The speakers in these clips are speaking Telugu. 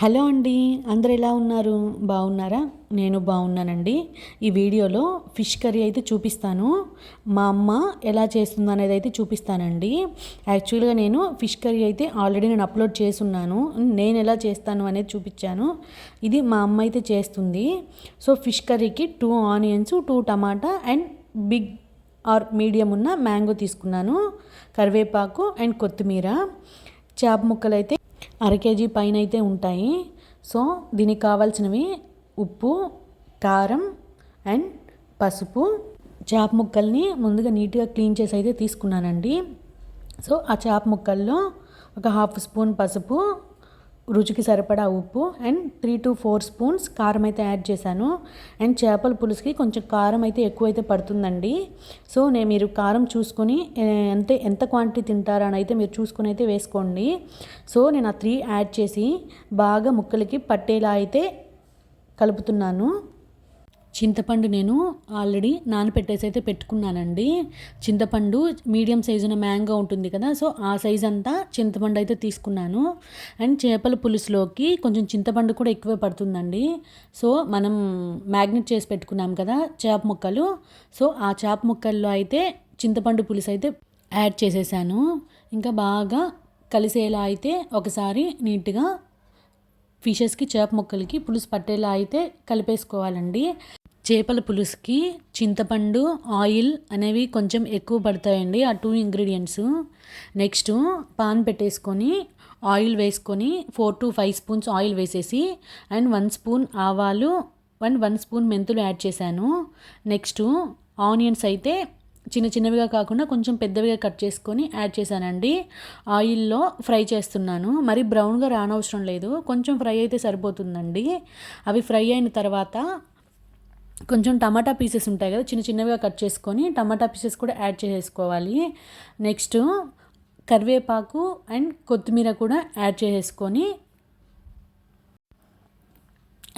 హలో అండి అందరు ఎలా ఉన్నారు? బాగున్నారా? నేను బాగున్నానండి. ఈ వీడియోలో ఫిష్ కర్రీ అయితే చూపిస్తాను. మా అమ్మ ఎలా చేస్తుంది అనేది అయితే చూపిస్తానండి. యాక్చువల్గా నేను ఫిష్ కర్రీ అయితే ఆల్రెడీ నేను అప్లోడ్ చేసున్నాను. నేను ఎలా చేస్తాను అనేది చూపించాను. ఇది మా అమ్మ అయితే చేస్తుంది. సో ఫిష్ కర్రీకి two onions two tomato and big or medium ఉన్న మ్యాంగో తీసుకున్నాను. కరివేపాకు అండ్ కొత్తిమీర. చేప ముక్కలు అయితే అర కేజీ పైన అయితే ఉంటాయి. సో దీనికి కావాల్సినవి ఉప్పు కారం అండ్ పసుపు. చేప ముక్కల్ని ముందుగా నీట్గా క్లీన్ చేసి అయితే తీసుకున్నానండి. సో ఆ చేప ముక్కల్లో ఒక హాఫ్ స్పూన్ పసుపు రుచికి సరిపడా ఉప్పు and three to four spoons కారం అయితే యాడ్ చేశాను. అండ్ చేపల పులుసుకి కొంచెం కారం అయితే ఎక్కువైతే పడుతుందండి. సో నేను మీరు కారం చూసుకొని అంటే ఎంత క్వాంటిటీ తింటారని అయితే మీరు చూసుకొని అయితే వేసుకోండి. సో నేను ఆ త్రీ యాడ్ చేసి బాగా ముక్కలకి పట్టేలా అయితే కలుపుతున్నాను. చింతపండు నేను ఆల్రెడీ నానపెట్టేసి అయితే పెట్టుకున్నానండి. చింతపండు మీడియం సైజున మ్యాంగో ఉంటుంది కదా సో ఆ సైజ్ అంతా చింతపండు అయితే తీసుకున్నాను. అండ్ చేపల పులుసులోకి కొంచెం చింతపండు కూడా ఎక్కువే పడుతుందండి. సో మనం మ్యాగ్నెట్ చేసి పెట్టుకున్నాం కదా చేప ముక్కలు సో ఆ చేప ముక్కల్లో అయితే చింతపండు పులుసు అయితే యాడ్ చేసేసాను. ఇంకా బాగా కలిసేలా అయితే ఒకసారి నీట్గా ఫిషెస్కి చేప ముక్కలకి పులుసు పట్టేలా అయితే కలిపేసుకోవాలండి. చేపల పులుసుకి చింతపండు ఆయిల్ అనేవి కొంచెం ఎక్కువ పడతాయండి ఆ టూ ఇంగ్రీడియంట్స్. నెక్స్ట్ పాన్ పెట్టేసుకొని ఆయిల్ వేసుకొని four to five spoons oil వేసేసి అండ్ వన్ స్పూన్ ఆవాలు అండ్ వన్ స్పూన్ మెంతులు యాడ్ చేశాను. నెక్స్ట్ ఆనియన్స్ అయితే చిన్న చిన్నవిగా కాకుండా కొంచెం పెద్దవిగా కట్ చేసుకొని యాడ్ చేశానండి. ఆయిల్లో ఫ్రై చేస్తున్నాను. మరి బ్రౌన్గా రానవసరం లేదు. కొంచెం ఫ్రై అయితే సరిపోతుందండి. అవి ఫ్రై అయిన తర్వాత కొంచెం టమాటా పీసెస్ ఉంటాయి కదా చిన్న చిన్నవిగా కట్ చేసుకొని టమాటా పీసెస్ కూడా యాడ్ చేసేసుకోవాలి. నెక్స్ట్ కరివేపాకు అండ్ కొత్తిమీర కూడా యాడ్ చేసేసుకొని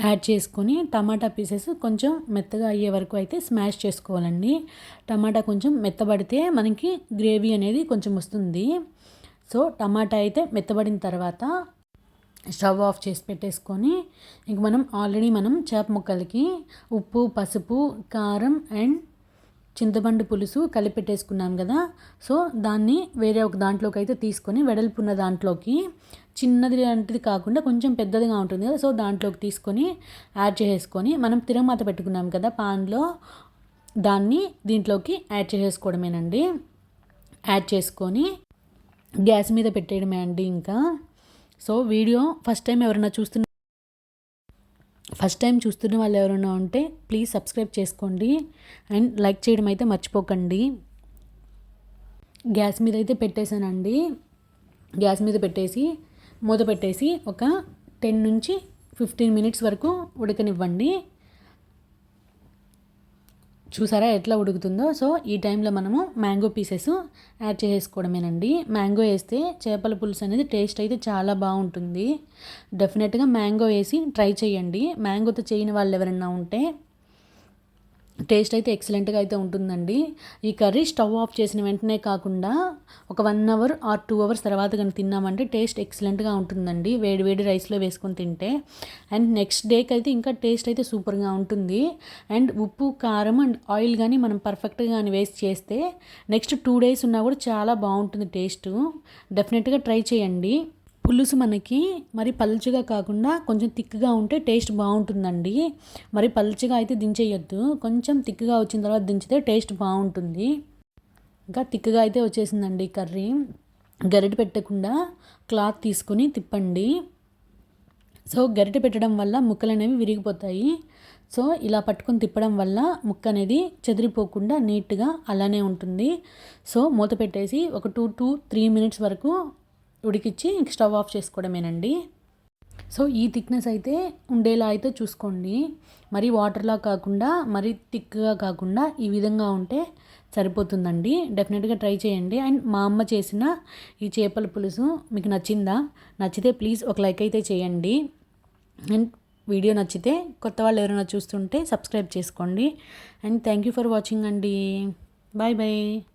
యాడ్ చేసుకొని టమాటా పీసెస్ కొంచెం మెత్తగా అయ్యే వరకు అయితే స్మాష్ చేసుకోవాలండి. టమాటా కొంచెం మెత్తబడితే మనకి గ్రేవీ అనేది కొంచెం వస్తుంది. సో టమాటా అయితే మెత్తబడిన తర్వాత స్టవ్ ఆఫ్ చేసి పెట్టేసుకొని ఇంక మనం ఆల్రెడీ మనం చేప ముక్కలకి ఉప్పు పసుపు కారం అండ్ చింతపండు పులుసు కలిపెట్టేసుకున్నాం కదా. సో దాన్ని వేరే ఒక దాంట్లోకి అయితే తీసుకొని వెడల్పున్న దాంట్లోకి చిన్నది లాంటిది కాకుండా కొంచెం పెద్దదిగా ఉంటుంది కదా. సో దాంట్లోకి తీసుకొని యాడ్ చేసుకొని మనం తిరమాత పెట్టుకున్నాం కదా పాన్లో. దాన్ని దీంట్లోకి యాడ్ చేసేసుకోవడమేనండి. యాడ్ చేసుకొని గ్యాస్ మీద పెట్టేయడమే అండి ఇంకా. సో వీడియో ఫస్ట్ టైం ఎవరైనా చూస్తున్న ఫస్ట్ టైం చూస్తున్న వాళ్ళు ఎవరైనా ఉంటే ప్లీజ్ సబ్స్క్రైబ్ చేసుకోండి అండ్ లైక్ చేయడం అయితే మర్చిపోకండి. గ్యాస్ మీద అయితే పెట్టేశానండి. గ్యాస్ మీద పెట్టేసి మూత పెట్టేసి ఒక టెన్ నుంచి ఫిఫ్టీన్ మినిట్స్ వరకు ఉడకనివ్వండి. చూసారా ఎట్లా ఉడుకుతుందో? సో ఈ టైంలో మనము మ్యాంగో పీసెస్ యాడ్ చేసుకోవడమేనండి మ్యాంగో వేస్తే చేపల పులుసు అనేది టేస్ట్ అయితే చాలా బాగుంటుంది. డెఫినెట్గా మ్యాంగో వేసి ట్రై చేయండి. మ్యాంగోతో చేయని వాళ్ళు ఎవరైనా ఉంటే టేస్ట్ అయితే ఎక్సలెంట్గా అయితే ఉంటుందండి. ఈ కర్రీ స్టవ్ ఆఫ్ చేసిన వెంటనే కాకుండా ఒక one hour or two hours తర్వాత కానీ తిన్నామంటే టేస్ట్ ఎక్సలెంట్గా ఉంటుందండి. వేడి వేడి రైస్లో వేసుకొని తింటే. అండ్ నెక్స్ట్ డేకి అయితే ఇంకా టేస్ట్ అయితే సూపర్గా ఉంటుంది. అండ్ ఉప్పు కారం అండ్ ఆయిల్ కానీ మనం పర్ఫెక్ట్గా కానీ వేస్ట్ చేస్తే నెక్స్ట్ టూ డేస్ ఉన్నా కూడా చాలా బాగుంటుంది టేస్ట్. డెఫినెట్గా ట్రై చేయండి. పులుసు మనకి మరి పలుచగా కాకుండా కొంచెం తిక్కుగా ఉంటే టేస్ట్ బాగుంటుందండి. మరి పలుచగా అయితే దించేయొద్దు. కొంచెం తిక్కుగా వచ్చిన తర్వాత దించితే టేస్ట్ బాగుంటుంది. ఇంకా తిక్కుగా అయితే వచ్చేసిందండి కర్రీ. గరిటె పెట్టకుండా క్లాత్ తీసుకొని తిప్పండి. సో గరిటె పెట్టడం వల్ల ముక్కలు అనేవి విరిగిపోతాయి. సో ఇలా పట్టుకొని తిప్పడం వల్ల ముక్క అనేది చెదిరిపోకుండా నీట్గా అలానే ఉంటుంది. సో మూత పెట్టేసి ఒక టూ టు త్రీ మినిట్స్ వరకు ఉడికిచ్చి ఇంక స్టవ్ ఆఫ్ చేసుకోవడమేనండి. సో ఈ థిక్నెస్ అయితే ఉండేలా అయితే చూసుకోండి. మరి వాటర్లా కాకుండా మరి థిక్గా కాకుండా ఈ విధంగా ఉంటే సరిపోతుందండి. డెఫినెట్గా ట్రై చేయండి. అండ్ మా అమ్మ చేసిన ఈ చేపల పులుసు మీకు నచ్చిందా? నచ్చితే ప్లీజ్ ఒక లైక్ అయితే చేయండి. అండ్ వీడియో నచ్చితే కొత్త వాళ్ళు ఎవరైనా చూస్తుంటే సబ్స్క్రైబ్ చేసుకోండి. And thank you for watching అండి. Bye bye.